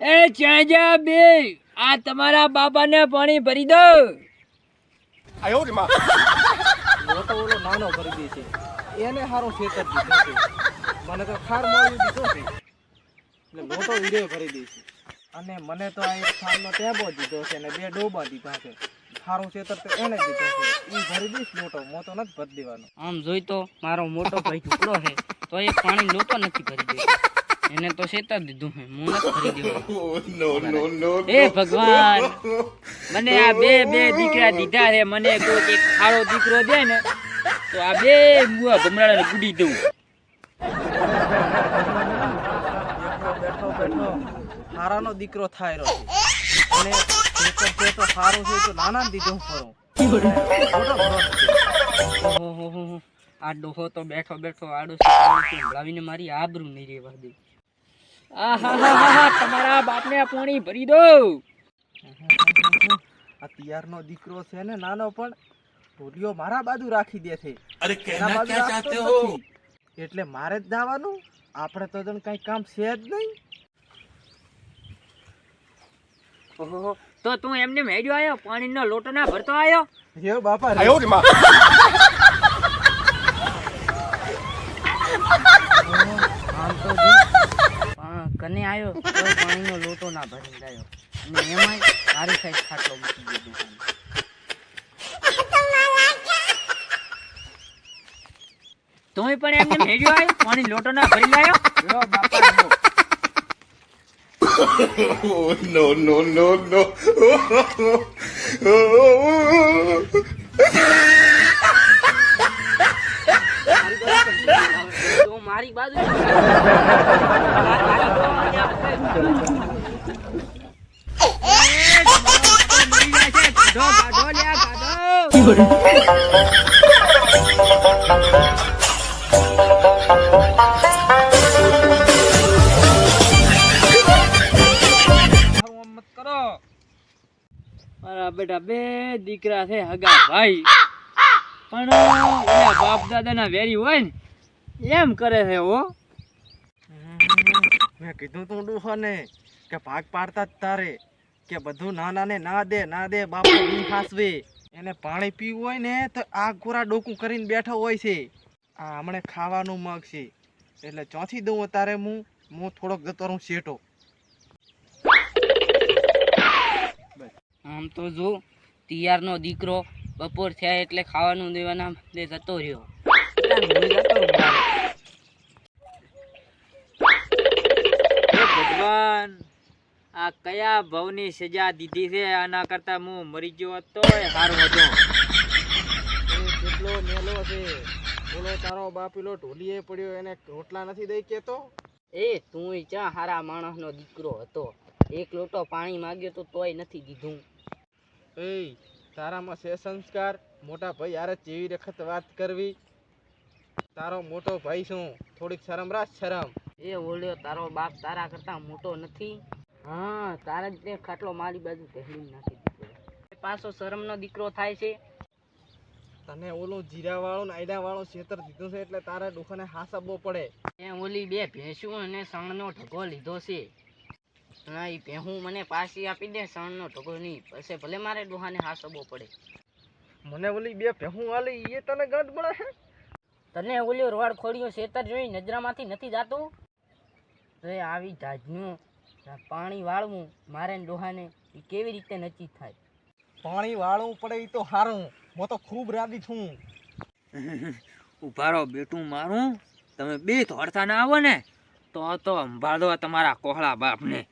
એ ચાંજા બે આ તમારા બાપાને પાણી ભરી દો. મોટો ઓલો નાનો ભરી દે છે. એને હારો ખેતર દીધો છે. મને તો ખાર મારી દીધો છે. એટલે મોટો ઈડે ભરી દે છે અને મને તો આ એક ખારનો ટેબો દીધો છે અને બે ડોબા દીધા છે. હારો ખેતર તો એને દીધો છે. ઈ ભરી દઈશ મોટો. મોટો નથી ભરી દેવાનો. આમ જોઈ તો મારો મોટો ભાઈ ટુકડો છે તો એ પાણી લોટો નથી ભરી દે એને તો શેતા દીધું હે હું નથી ખરીદ્યું નો નો નો એ ભગવાન મને આ બે બે દીકરા દીધા છે મને કોઈ એક ખારો દીકરો દે ને તો આ બે મુઆ ભમરાડાને ગુડી દઉં. હારાનો દીકરો થાય રહ્યો અને છે તો છે તો નાના દીધો હું ફરું. છે. આ ડોહો તો બેઠો બેઠો આડો સંભળાવીને મારી આબરૂ નહીં રહેવા દે. આહાહાહા, તમારા બાપને પાણી ભરી દો આ તિયારનો દીકરો છે ને નાનો પણ ઢોલિયો મારા બાજુ રાખી દે છે. એના બાજુ રાખતો હો? એટલે મારે જ જવાનું આપણે તો જણ કઈ કામ છે જ નહીં. ઓહો તો તું એમને મેળ્યો આવ્યો પાણીનો લોટો ના ભરતો આવ્યો હે બાપા રે. આમ તો જો પણ આવ્યો તો પાણીનો લોટો ના ભરી ગયો અને એમાં મારી સાઈડ ખાટલો મૂકી દીધો તું પણ એમને મેળ્યો આવ્યો પાણી લોટો ના ભરી લાયો યો બાપા નો તો મારી બાજુ ગાઢો ગાઢો કરો મારા બેટા બે દીકરા છે, હગા ભાઈ. પણ બાપ દાદાના વેરી હોય ને, એમ કરે છે ઓ મેં કીધું તું ડૂહો ને કે ભાગ પાડતા જ તારે, કે બધું નાના ને ના દે ના દે બાપા ની હાસવે. એને પાણી પીવું હોય ને તો આ ગોરા ડોકું કરીને બેઠો હોય છે. આ હમણે ખાવાનું મગ છે. એટલે ચોથી દઉં તારે હું. હું થોડોક જતો રહું શેટો આમ તો જો, તિયારનો દીકરો બપોર થયા એટલે ખાવાનું દેવાના જતો રહ્યો. આ ભવની સજા દીધી છે. આના કરતા હું મરી ગયો હતો તોય સારું હતો. એ કેટલો મેલો છે. બોલો તારો બાપીલો ઢોલીએ પડ્યો એને રોટલા નથી દઈ કેતો એ તું ચા હારા માણસનો દીકરો હતો. એક લોટો પાણી માંગ્યો તો તોય નથી દીધું. એ તારામાં છે સંસ્કાર? મોટા ભાઈ યાર જેવી વખત વાત કરવી. તારો મોટો ભાઈ શું? થોડીક શરમ રાખ શરમ. એ ઓલ્યો તારો બાપ તારા કરતા મોટો નથી. હા તારા જ તે ખાટલો મારી બાજુ ઢહેડી નાખી દીધો. પાછો શરમનો દીકરો થાય છે. તને ઓલો જીરા વાળો ને આયડા વાળો છેતર દીધો છે એટલે તારા દુખાને હાસબવો પડે. એ ઓલી બે ભેંસું અને શણનો ઢગો લીધો છે. ના એ ભેહું મને પાછી આપી દે શણનો ઢગો નહીં. પછી ભલે મારે ડોહાને હાસવો પડે. મને ઓલી બે ભેહું વાલી એ તને ગંધ મળે છે? તને ઓલી રોડ ખોડ્યો શેતર જોઈ નજરામાંથી નથી જાતું? રે આવી જાજનું. પાણી વાળવું મારે ને ડોહાને એ કેવી રીતે નચી થાય? પાણી વાળવું પડે એ તો હારું. હું તો ખૂબ રાજી છું. ઉભારો બેટું મારું. તમે બે ધોડતા ના આવો ને તો તો સંભાળો તમારા કોહળા બાપને.